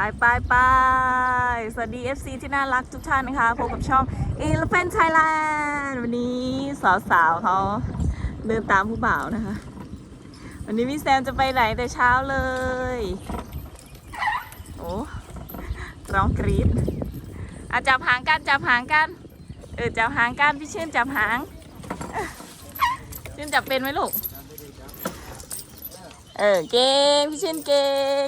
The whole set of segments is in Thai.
ไปไปไปสวัสดี FC ที่น่ารักทุกท่านนะคะ พบกับช่อง Elephant Thailand วันนี้สาวๆเขาเดินตามผู้บ่าวนะคะ วันนี้พี่แซมจะไปไหนแต่เช้าเลย โอ้ร้องกรี๊ดอาจับหางกันจับหางกัน เออจับหางกันพี่ชื่นจับหางชื่นจับเป็นไหมลูก เออเก่งพี่ชื่นเก่ง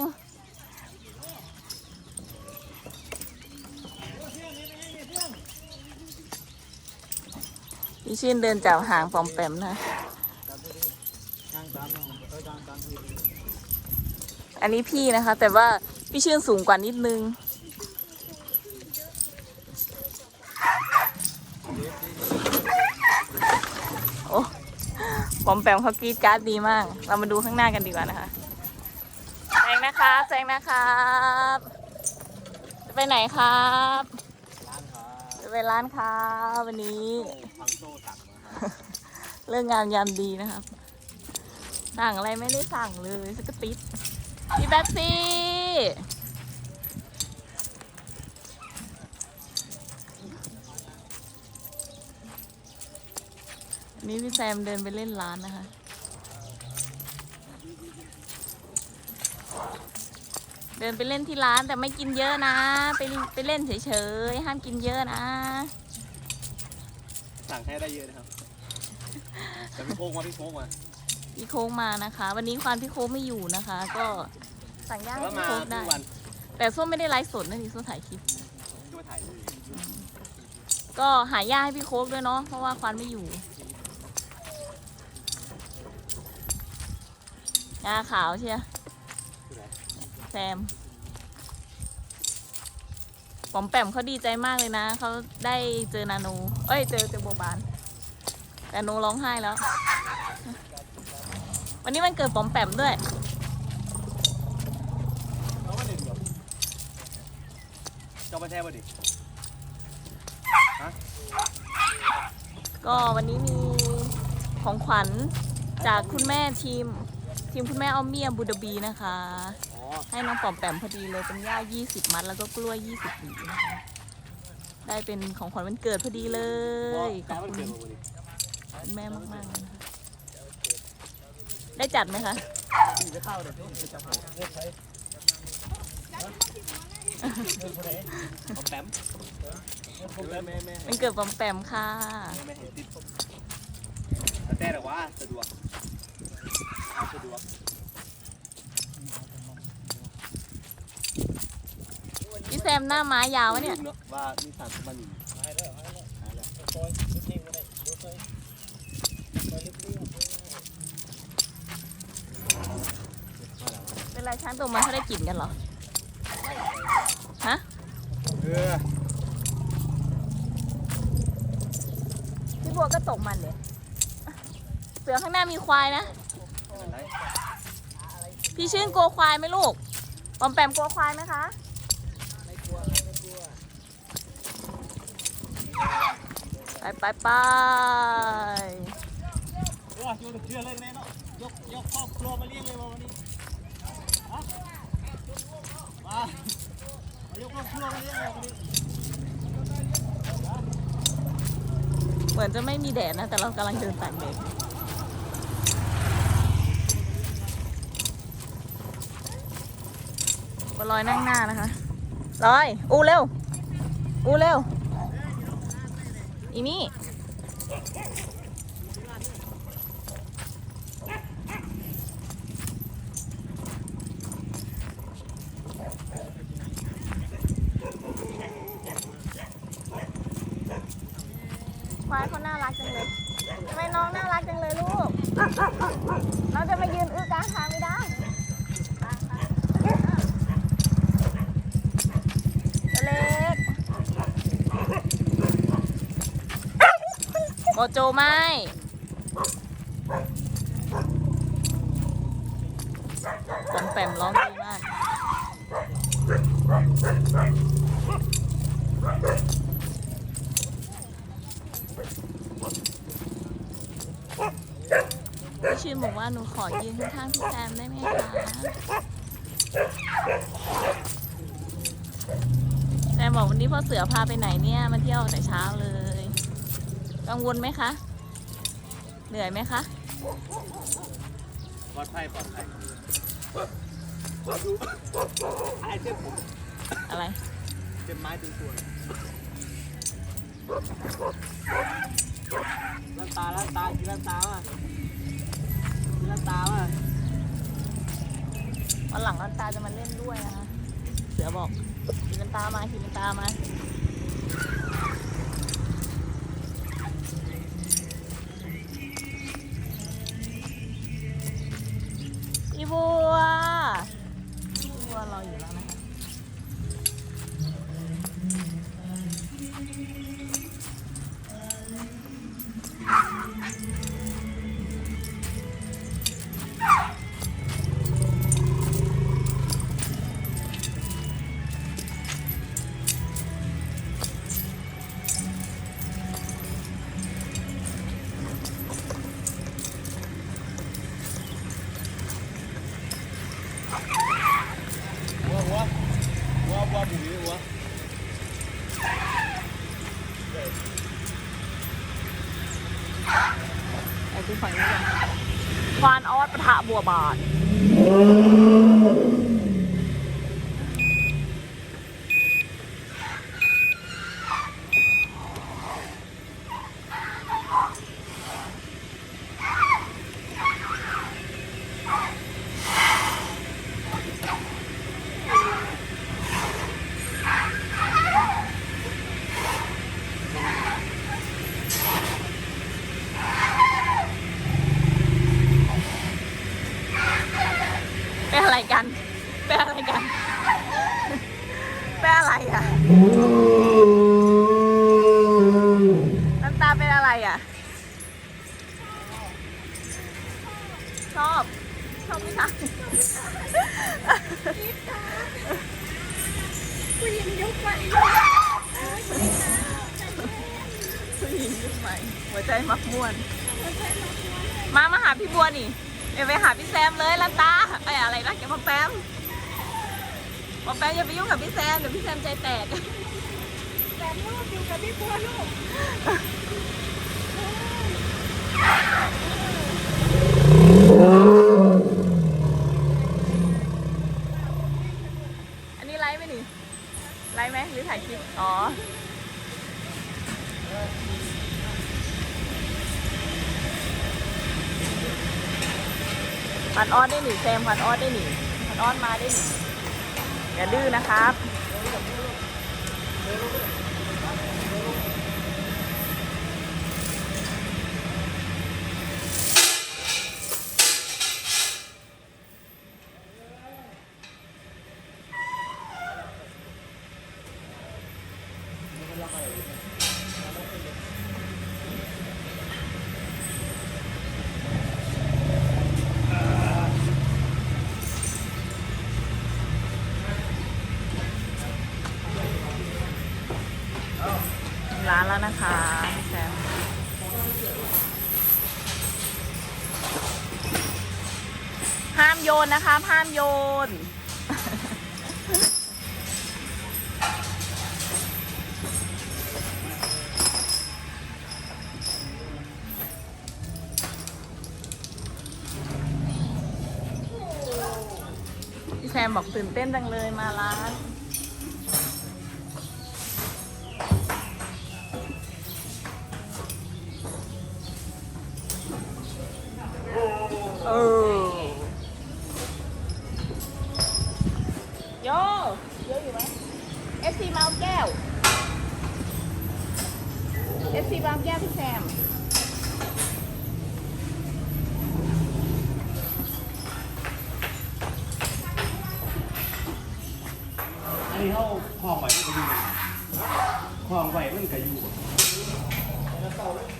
พี่ชื่นเดินจับหางปอมแปมนะ อันนี้พี่นะคะ แต่ว่าพี่ชื่นสูงกว่านิดนึง โอ้ปอมแปมเขากรีดการ์ดดีมาก เรามาดูข้างหน้ากันดีกว่านะคะแซงนะครับแซงนะครับ จะไปไหนครับ ไปร้านค้าวันนี้เรื่องงานยามดีนะครับ สั่งอะไรไม่ได้สั่งเลยสกติดพี่แบ๊บซี่นี่พี่แซมเดินไปเล่นร้านนะคะ เดินไปเล่นที่ร้านแต่ไม่กินเยอะนะ ไปไปเล่นเฉยๆห้ามกินเยอะนะ สั่งแค่ได้เยอะนะครับแต่พี่โค้งมาพี่โค้งมาพี่โค้งมานะคะ วันนี้ควานพี่โค้งไม่อยู่นะคะ ก็สั่งย่างแต่ให้ว่าพี่มาโค้งทุได้กวันแต่ส้มไม่ได้ไลฟ์สดนะนี่ส้มถ่ายคลิปที่มาถ่ายรูปก็หาย่าให้พี่โค้กด้วยเนาะเพราะว่าควานไม่อยู่งาขาวเชีย แซมปอมแปมเขาดีใจมากเลยนะ เขาได้เจอนาโนเอ้ย เจอเจอโบบานนาโนร้องไห้แล้ว วันนี้มันเกิดปอมแปมด้วยเขามาเด่นเหรอเจ้ามาแท้มาดิก็วันนี้มีของขวัญจากคุณแม่ทีม ทีมคุณแม่เอาเมียบูดาบีนะคะอ๋อ ให้น้องปอมแปมพอดีเลยเป็นหญ้า 20 มัดแล้วก็กล้วย 20หวีนะคะได้เป็นของขวัญวันเกิดพอดีเลยขแต่อบมันคุณเกิดมาดิคุณแม่มากๆเลยนะคะได้จัดไหมคะพี่จะเข้าเดี๋ยวพี่จะเข้าเลือกใครผมแปมผมแปมแม่แม่วันเกิดปอมแปมค่ะแม่เห็นติดแต่แต่ว่าสะดวกเอาสะดวก พี่แซ มหน้าม้ายาววะเนี่ย ว่ามีสารสมบัติอยู่เป็นไรช้างตัวมันเขาได้กลิ่นกันเหรอ ฮะ เออพี่บัวก็ตกมันเลยเสือข้างหน้ามีควายนะ พี่ชื่นกลัวควายไหมลูกปอมแปมกลัวควายไหมคะ ไปไปไปโอ้ยเชื่อเลยแม่เนาะยกยกครอบครัวมาเลี้ยงเลยวันนี้ฮะมายกครอบครัวมาเลี้ยงเลยวันนี้เหมือนจะไม่มีแดดนะ แต่เรากำลังเดินตากแดดบัวลอยนั่งหน้านะคะลอย อูเร็ว อูเร็ว อีนี่ควายเขาน่ารักจังเลยทำไมน้องน่ารักจังเลยลูกน้องจะมายืนอื้อกลางทางไม่ได้ตัวเล็ก โมโจไม่ปอมแปมร้องดีมาก พี่ชื่นบอกว่าหนูขอยืนข้างๆพี่แซมได้ไหมคะแซมบอกวันนี้พ่อเสือพาไปไหนเนี่ย มาเที่ยวแต่เช้าเลย กังวลไหมคะ เหนื่อยไหมคะ ปลอดภัยปลอดภัยไอ้เจ็บผมอะไร เจ็บไม้ดึงตัวลันตาลันตากินลันตาว่ะกินลันตาว่ะวันหลังนันตาจะมาเล่นด้วยนะคะ เสือบอกขี่นันตามาขี่นันตามา ไอ้ที่ฝั่งนี้กันควานออสปะทะบัวบาทเป็นอะไรกัน เป็นอะไรกัน เป็น อะไรอะ น้ำตาเป็นอะไรอะ ชอบ ชอบไหมคะผู้หญิงยุคใหม่ผู้หญิงยุคใหม่หัวใจมักม่วน มามาหาพี่บัวนี่เดี๋ยวไปหาพี่แซมเลยลันตาไอ้ยอะไรนะแกมาแปม มาแปมอย่าไปยุ่งกับพี่แซมเดี๋ยวพี่แซมใจแตก แต่ลูกอยู่กับพี่บัวลูกอันนี้ไลฟ์ไหมนี่ ไลฟ์ไหมหรือถ่ายคลิป อ๋อพันออดได้หนิแซมพันออดได้หนิพันออดมาได้หนิ อย่าดื้อนะครับ แล้วนะคะแซมห้ามโยนนะคะห้ามโยน พี่แซมบอกตื่นเต้นจังเลยมาร้าน ยโยอยู่ไหม FC มาเอาแก้ว FC มาเอาแก้วพี่แซมอันนี้เขาคลองไหวมันก็อยู่คลองไหวมันก็อยู่แถ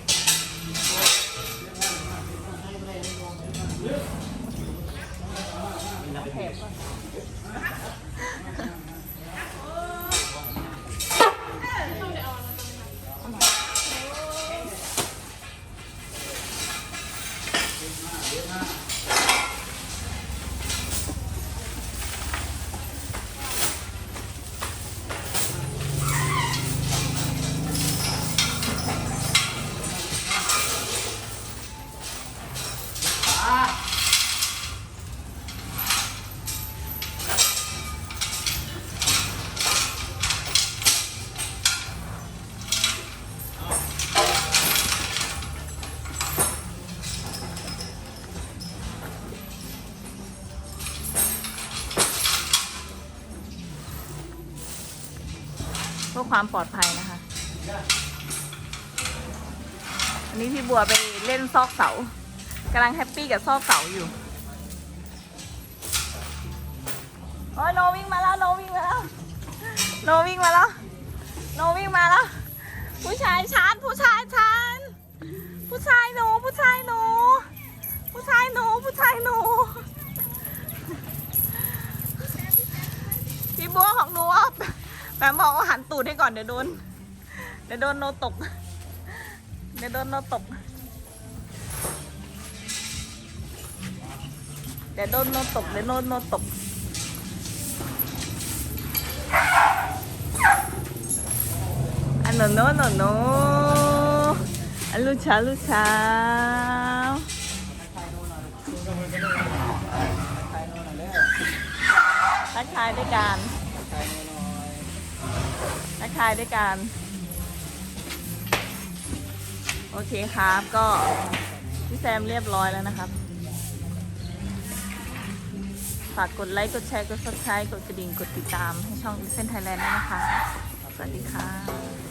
พื่อความปลอดภัยนะคะ อันนี้พี่บัวไปเล่นซอกเสากำลังแฮปปี้กับซอกเสาอยู่โอ้ยโนวิ่งมาแล้วโนวิ่งมาแล้วโนวิ่งมาแล้วโนวิ่งมาแล้ว ผู้ชายชาร์จผู้ชายชาร์จผู้ชายหนูผู้ชายหนูผู้ชายหนูผู้ชายหนูพี่บัวของหนูอะ แปมบอกว่าหันตูดให้ก่อนเดี๋ยวโดน เดี๋ยวโดนโนตก เดี๋ยวโดนโนตก เดี๋ยวโดนโนตกเดี๋ยวโดนโนตก อันโนโนโนโนอันลูกช้าลูกช้าทักทายด้วยกัน ทักทายด้วยกัน โอเคครับ ก็พี่แซมเรียบร้อยแล้วนะครับ ฝากกดไลค์ กดแชร์ กด subscribe กดกระดิ่ง กดติดตามให้ช่องเส้นไทยแลนด์ด้วยนะคะ สวัสดีค่ะ